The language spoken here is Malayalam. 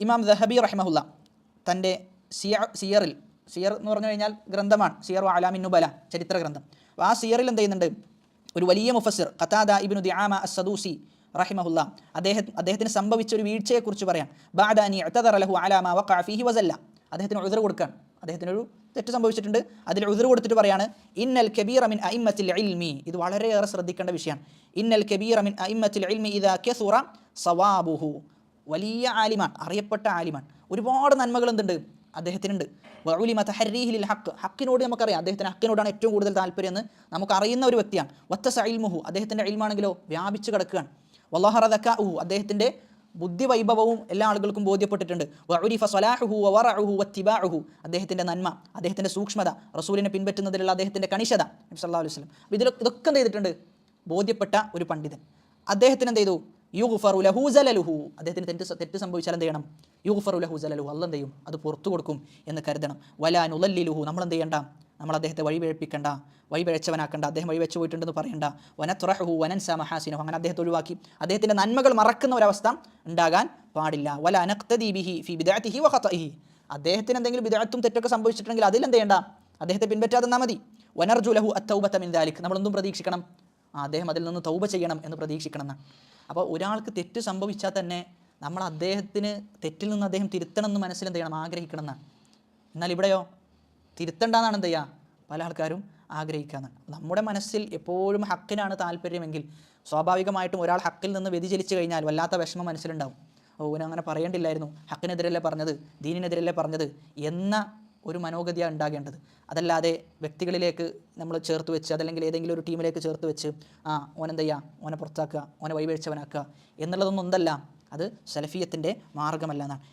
ഇമാം ദഹബി റഹ്മഹുല്ല തന്റെ സിയ സിയറിൽ സിയർ എന്ന് പറഞ്ഞു കഴിഞ്ഞാൽ ഗ്രന്ഥമാണ് സിയർ അലാമിൻ നുബല ചരിത്ര ഗ്രന്ഥം അപ്പോൾ ആ സിയറിൽ എന്ത് ചെയ്യുന്നുണ്ട്? ഒരു വലിയ മുഫസ്സിർ ഖത്താദ ഇബിനു ദിയാമ അസദൂസി റഹിമഹുല്ല അദ്ദേഹം അദ്ദേഹത്തിന് സംഭവിച്ച ഒരു വീഴ്ചയെക്കുറിച്ച് പറയാം. ബാദാനി ലഹു അലാമ വഖാഫിഹി ഫീഹി വസല്ല. അദ്ദേഹത്തിന് ഉതിർ കൊടുക്കാൻ അദ്ദേഹത്തിന് ഒരു തെറ്റ് സംഭവിച്ചിട്ടുണ്ട്. അതിൽ ഉതിർ കൊടുത്തിട്ട് പറയാണ് ഇന്നൽ കബീർ അമിൻ അയിമത്തിൽ ഇൽമി. ഇത് വളരെയേറെ ശ്രദ്ധിക്കേണ്ട വിഷയമാണ്. ഇന്നൽ കബീർ അമിൻ അയിമത്തിൽ ഇൽമി ഇദാ സുറ സവാബുഹു. വലിയ ആലിമാൻ അറിയപ്പെട്ട ആലിമാൻ ഒരുപാട് നന്മകൾ എന്തുണ്ട്? അദ്ദേഹത്തിനുണ്ട്. വൗലി തഹരീഹിലിൽ ഹക്ക് ഹക്കിനോട് നമുക്കറിയാം അദ്ദേഹത്തിന് ഹക്കിനോടാണ് ഏറ്റവും കൂടുതൽ താല്പര്യം എന്ന് നമുക്കറിയുന്ന ഒരു വ്യക്തിയാണ്. വത്തസ ഇൽമുഹു. അദ്ദേഹത്തിന്റെ അയിൽമാണെങ്കിലോ വ്യാപിച്ചു കിടക്കുകയാണ്. വല്ലാഹറദക്കഹു അദ്ദേഹത്തിന്റെ ബുദ്ധി വൈഭവവും എല്ലാ ആളുകൾക്കും ബോധ്യപ്പെട്ടിട്ടുണ്ട്. വഉരിഫ സ്വലാഹുഹു വവറഉഹു വത്തിബാഉഹു അദ്ദേഹത്തിന്റെ നന്മ അദ്ദേഹത്തിന്റെ സൂക്ഷ്മത റസൂലിനെ പിൻപറ്റുന്നതിലുള്ള അദ്ദേഹത്തിന്റെ കണിശത നബി അലൈഹി വസല്ലം. ഇതിൽ ഇതൊക്കെ എന്ത് ചെയ്തിട്ടുണ്ട്? ബോധ്യപ്പെട്ട ഒരു പണ്ഡിതൻ. അദ്ദേഹത്തിന് എന്ത് ചെയ്തു? യുഗ്ഫറു ലഹു സലലുഹു അദ്ദേഹത്തിന് തെറ്റ് തെറ്റ് സംഭവിച്ചാൽ എന്ത് ചെയ്യണം? യുഗ്ഫറു ലഹു സലലുഹു അല്ല എന്ത് ചെയ്യും? അത് പുറത്തു കൊടുക്കും എന്ന് കരുതണം. വലാൻ ഉലല്ലിലുഹു നമ്മൾ എന്ത് ചെയ്യണ്ട? നമ്മൾ അദ്ദേഹത്തെ വഴിപിഴപ്പിക്കണ്ട. വഴിപിഴച്ചവനാക്കണ്ട. അദ്ദേഹം വഴിവെച്ച് പോയിട്ടുണ്ടെന്ന് പറയണ്ട. വനത്തുറഹു വനൻസ മഹാസിനഹു. അങ്ങനെ അദ്ദേഹത്തെ ഒഴിവാക്കി. അദ്ദേഹത്തിന്റെ നന്മകൾ മറക്കുന്ന ഒരവസ്ഥ ഉണ്ടാകാൻ പാടില്ല. വല അനക്തദീബിഹി ഫി ബിദഅത്തിഹി വഖതഇഹി അദ്ദേഹത്തിന് എന്തെങ്കിലും ബിദഅത്തും തെറ്റൊക്കെ സംഭവിച്ചിട്ടുണ്ടെങ്കിൽ അതിൽ എന്ത് ചെയ്യണ്ട? അദ്ദേഹത്തെ പിൻപറ്റാതെ നിന്നാൽ മതി. വനർജുലഹു അത്തൗബത മിൻ ദാലിക്. നമ്മളൊന്നും പ്രതീക്ഷിക്കണം. അദ്ദേഹം അതിൽ നിന്ന് തൗബ ചെയ്യണം എന്ന് പ്രതീക്ഷിക്കണം എന്നാണ്. അപ്പോൾ ഒരാൾക്ക് തെറ്റ് സംഭവിച്ചാൽ തന്നെ നമ്മൾ അദ്ദേഹത്തിന് തെറ്റിൽ നിന്ന് അദ്ദേഹം തിരുത്തണം എന്ന് മനസ്സിൽ ചെയ്യണം? ആഗ്രഹിക്കണം എന്നാണ്. എന്നാൽ ഇവിടെയോ തിരുത്തണ്ടെന്നാണ് എന്ത് ചെയ്യുക? പല ആൾക്കാരും ആഗ്രഹിക്കാന്നാണ് നമ്മുടെ മനസ്സിൽ എപ്പോഴും ഹക്കിനാണ് താല്പര്യമെങ്കിൽ സ്വാഭാവികമായിട്ടും ഒരാൾ ഹക്കിൽ നിന്ന് വ്യതിചലിച്ചു കഴിഞ്ഞാൽ വല്ലാത്ത വിഷമം മനസ്സിലുണ്ടാവും. ഓ അങ്ങനെ പറയേണ്ടില്ലായിരുന്നു. ഹക്കിനെതിരല്ലേ പറഞ്ഞത്? ദീനിനെതിരല്ലേ പറഞ്ഞത്? എന്ന ഒരു മനോഗതിയാണ് ഉണ്ടാകേണ്ടത്. അതല്ലാതെ വ്യക്തികളിലേക്ക് നമ്മൾ ചേർത്ത് വെച്ച് അതല്ലെങ്കിൽ ഏതെങ്കിലും ഒരു ടീമിലേക്ക് ചേർത്ത് വെച്ച് ആ ഓനെന്ത് ചെയ്യുക ഓനെ പുറത്താക്കുക ഓനെ വഴിവേഴ്ചവനാക്കുക എന്നുള്ളതൊന്നും ഒന്നല്ല. അത് സലഫിയത്തിന്റെ മാർഗമല്ല എന്നാണ്.